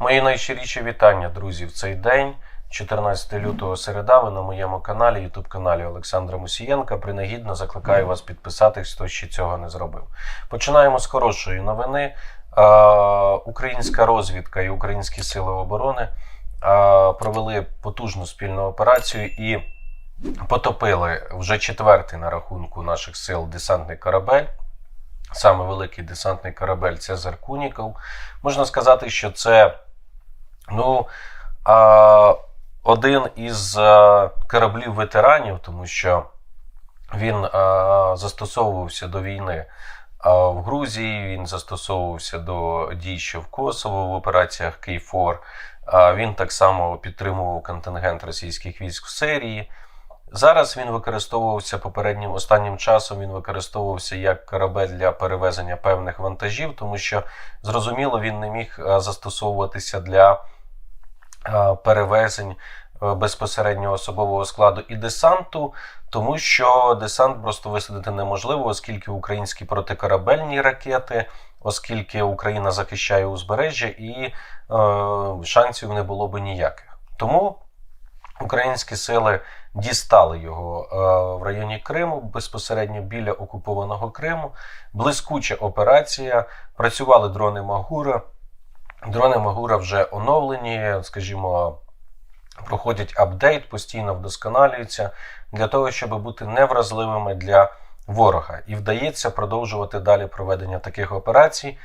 Мої найщиріші вітання, друзі, в цей день, 14 лютого середа, ви на моєму каналі, ютуб каналі Олександра Мусієнка. Принагідно закликаю вас підписатись, хто ще цього не зробив. Починаємо з хорошої новини. Українська розвідка і українські сили оборони провели потужну спільну операцію і потопили вже четвертий на рахунку наших сил десантний корабель. Саме великий десантний корабель Цезар Куніков. Можна сказати, що це ну, а, один із а, кораблів ветеранів, тому що він а, застосовувався до війни а, в Грузії, він застосовувався до дій ще в Косово в операціях Кейфор. Він так само підтримував контингент російських військ в Сирії. Зараз він використовувався попереднім останнім часом. Він використовувався як корабель для перевезення певних вантажів, тому що зрозуміло він не міг е, застосовуватися для е, перевезень е, безпосереднього особового складу і десанту, тому що десант просто висадити неможливо, оскільки українські протикорабельні ракети, оскільки Україна захищає узбережжя, і е, шансів не було би ніяких. Тому українські сили дістали його е, в районі Криму, безпосередньо біля окупованого Криму. Блискуча операція. Працювали дрони Магура. Дрони Магура вже оновлені, скажімо, проходять апдейт, постійно вдосконалюються для того, щоб бути невразливими для ворога. І вдається продовжувати далі проведення таких операцій.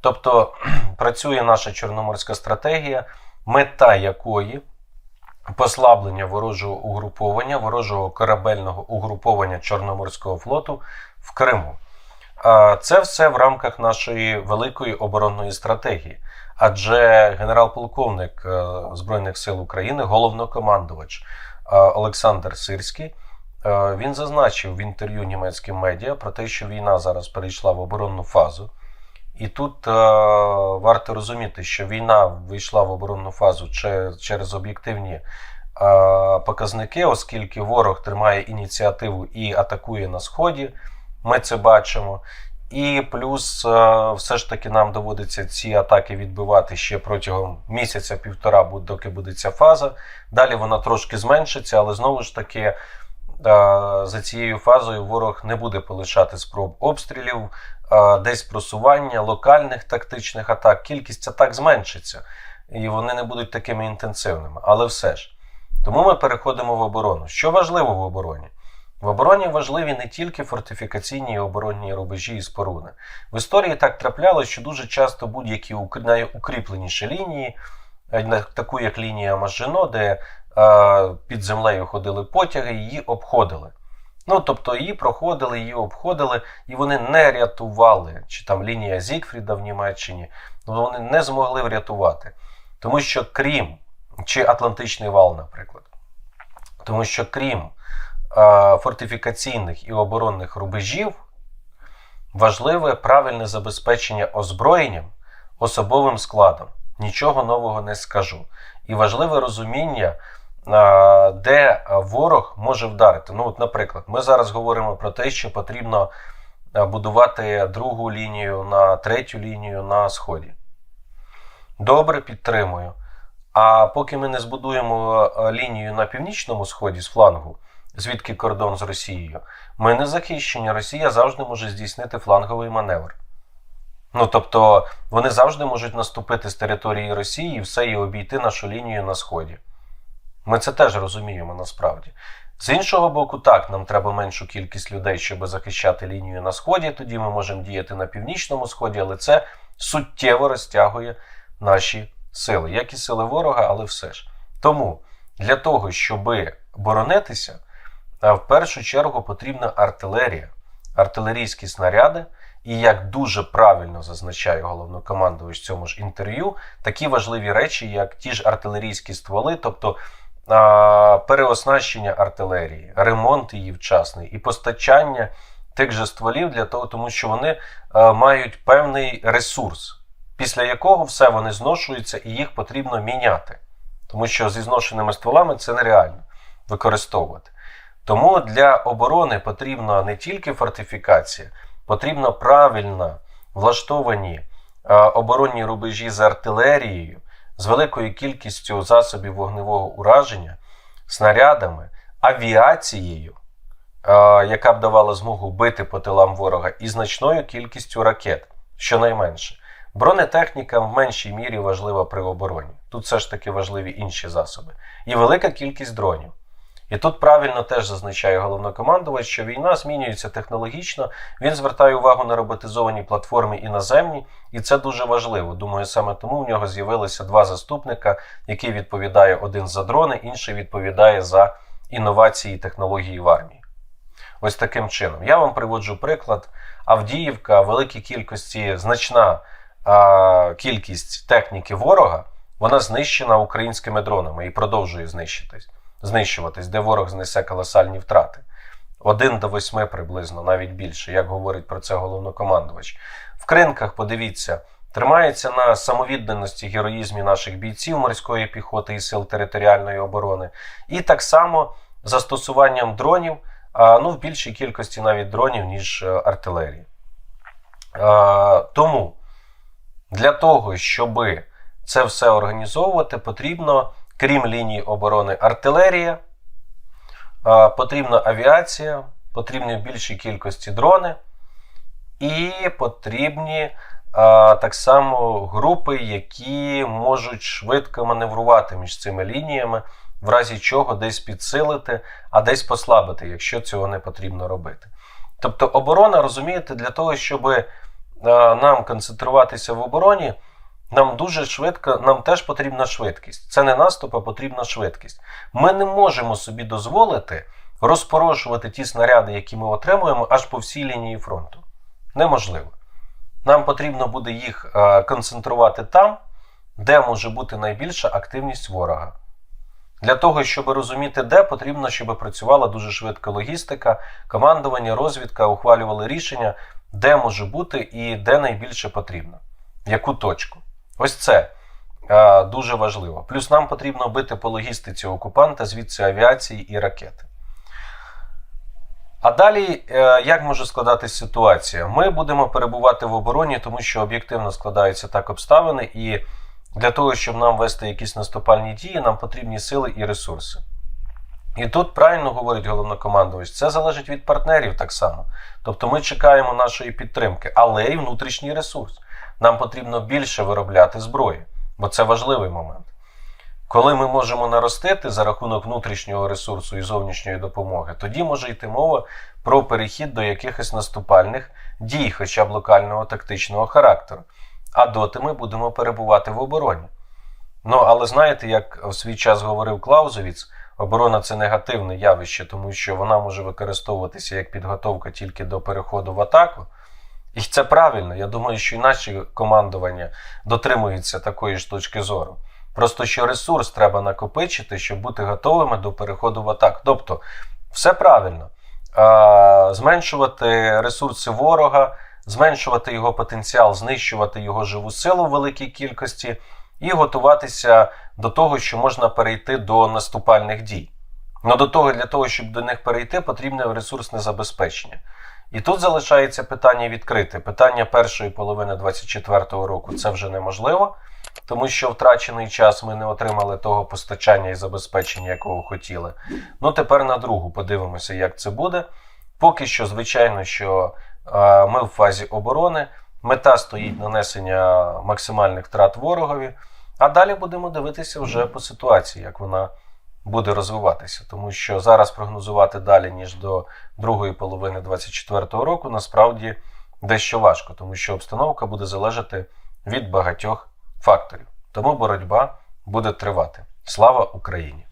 Тобто працює наша чорноморська стратегія, мета якої послаблення ворожого угруповання, ворожого корабельного угруповання Чорноморського флоту в Криму. А Це все в рамках нашої великої оборонної стратегії. Адже генерал-полковник е, Збройних сил України, головнокомандувач е, Олександр Сирський, е, він зазначив в інтерв'ю німецьким медіа про те, що війна зараз перейшла в оборонну фазу. І тут варто розуміти, що війна вийшла в оборонну фазу через об'єктивні показники, оскільки ворог тримає ініціативу і атакує на сході. Ми це бачимо. І плюс, е, все ж таки, нам доводиться ці атаки відбивати ще протягом місяця-півтора, доки буде ця фаза. Далі вона трошки зменшиться, але знову ж таки. е, За цією фазою ворог не буде полишати спроб обстрілів, е, десь просування локальних тактичних атак. Кількість атак зменшиться, і вони не будуть такими інтенсивними. Але все ж. Тому ми переходимо в оборону. Що важливо в обороні? В обороні важливі не тільки фортифікаційні і оборонні рубежі і споруди. В історії так траплялося, що дуже часто будь-які найукріпленіші лінії, е, таку як лінія Мажино, де е, під землею ходили потяги, її обходили. Ну, тобто її проходили, її обходили, і вони не рятували, чи там лінія Зігфріда в Німеччині, ну, вони не змогли врятувати. Тому що крім, чи Атлантичний вал, наприклад, тому що крім фортифікаційних і оборонних рубежів, важливе правильне забезпечення озброєнням, особовим складом. Нічого нового не скажу. І важливе розуміння, де ворог може вдарити. Ну, от, наприклад, ми зараз говоримо про те, що потрібно будувати другу лінію на третю лінію на сході. Добре, підтримую. А поки ми не збудуємо лінію на північному сході з флангу, звідки кордон з Росією, ми не захищені. Росія завжди може здійснити фланговий маневр. Ну тобто вони завжди можуть наступити з території Росії і все і обійти нашу лінію на сході. Ми це теж розуміємо насправді. З іншого боку, так, нам треба меншу кількість людей, щоб захищати лінію на сході. Тоді ми можемо діяти на північному сході, але це суттєво розтягує наші сили, як і сили ворога, але все ж. Тому для того, щоб боронитися, в першу чергу потрібна артилерія, артилерійські снаряди. І як дуже правильно зазначає головнокомандувач в цьому ж інтерв'ю, такі важливі речі, як ті ж артилерійські стволи, тобто а, переоснащення артилерії, ремонт її вчасний і постачання тих же стволів для того, тому що вони а, мають певний ресурс, після якого все вони зношуються і їх потрібно міняти. Тому що зі зношеними стволами це нереально використовувати. Тому для оборони потрібна не тільки фортифікація, потрібно правильно влаштовані е, оборонні рубежі з артилерією, з великою кількістю засобів вогневого ураження, снарядами, авіацією, е, яка б давала змогу бити по тилам ворога, і значною кількістю ракет, щонайменше. Бронетехніка в меншій мірі важлива при обороні. Тут все ж таки важливі інші засоби. І велика кількість дронів. І тут правильно теж зазначає головнокомандувач, що війна змінюється технологічно. Він звертає увагу на роботизовані платформи іноземні, і це дуже важливо. Думаю, саме тому в нього з'явилися два заступника, який відповідає один за дрони, інший відповідає за інновації і технології в армії. Ось таким чином. Я вам приводжу приклад. Авдіївка, великій кількості, значна а, кількість техніки ворога, вона знищена українськими дронами і продовжує знищитись знищуватись, де ворог знесе колосальні втрати. Один до восьми приблизно, навіть більше, як говорить про це головнокомандувач. В кринках, подивіться, тримається на самовідданості героїзмі наших бійців морської піхоти і сил територіальної оборони. І так само застосуванням дронів, ну в більшій кількості навіть дронів, ніж е, артилерії. Тому для того, щоб це все організовувати, потрібно крім лінії оборони, артилерія, потрібна авіація, потрібні в більшій кількості дрони, і потрібні так само групи, які можуть швидко маневрувати між цими лініями, в разі чого десь підсилити, а десь послабити, якщо цього не потрібно робити. Тобто оборона, розумієте, для того, щоб нам концентруватися в обороні. Нам дуже швидко, нам теж потрібна швидкість. Це не наступ, а потрібна швидкість. Ми не можемо собі дозволити розпорошувати ті снаряди, які ми отримуємо, аж по всій лінії фронту. Неможливо. Нам потрібно буде їх е, концентрувати там, де може бути найбільша активність ворога. Для того, щоб розуміти, де потрібно, щоб працювала дуже швидка логістика, командування, розвідка, ухвалювали рішення, де може бути і де найбільше потрібно, в яку точку. Ось це а, дуже важливо. Плюс нам потрібно бити по логістиці окупанта, звідси авіації і ракети. А далі, е, як може складатися ситуація? Ми будемо перебувати в обороні, тому що об'єктивно складаються так обставини, і для того, щоб нам вести якісь наступальні дії, нам потрібні сили і ресурси. І тут правильно говорить головнокомандувач, це залежить від партнерів так само. Тобто ми чекаємо нашої підтримки, але й внутрішній ресурс нам потрібно більше виробляти зброї, бо це важливий момент. Коли ми можемо наростити за рахунок внутрішнього ресурсу і зовнішньої допомоги, тоді може йти мова про перехід до якихось наступальних дій, хоча б локального тактичного характеру. А доти ми будемо перебувати в обороні. Ну, але знаєте, як в свій час говорив Клаузовіц, оборона це негативне явище, тому що вона може використовуватися як підготовка тільки до переходу в атаку. І це правильно. Я думаю, що і наші командування дотримуються такої ж точки зору. Просто що ресурс треба накопичити, щоб бути готовими до переходу в атаку. Тобто, все правильно. Зменшувати ресурси ворога, зменшувати його потенціал, знищувати його живу силу в великій кількості і готуватися до того, що можна перейти до наступальних дій. Но до того, для того, щоб до них перейти, потрібне ресурсне забезпечення. І тут залишається питання відкрите. Питання першої половини 2024 року це вже неможливо, тому що втрачений час ми не отримали того постачання і забезпечення, якого хотіли. Ну тепер на другу подивимося, як це буде. Поки що, звичайно, що е, ми в фазі оборони. Мета стоїть нанесення максимальних втрат ворогові. А далі будемо дивитися вже по ситуації, як вона буде розвиватися, тому що зараз прогнозувати далі ніж до другої половини 2024 року насправді дещо важко, тому що обстановка буде залежати від багатьох факторів. Тому боротьба буде тривати. Слава Україні!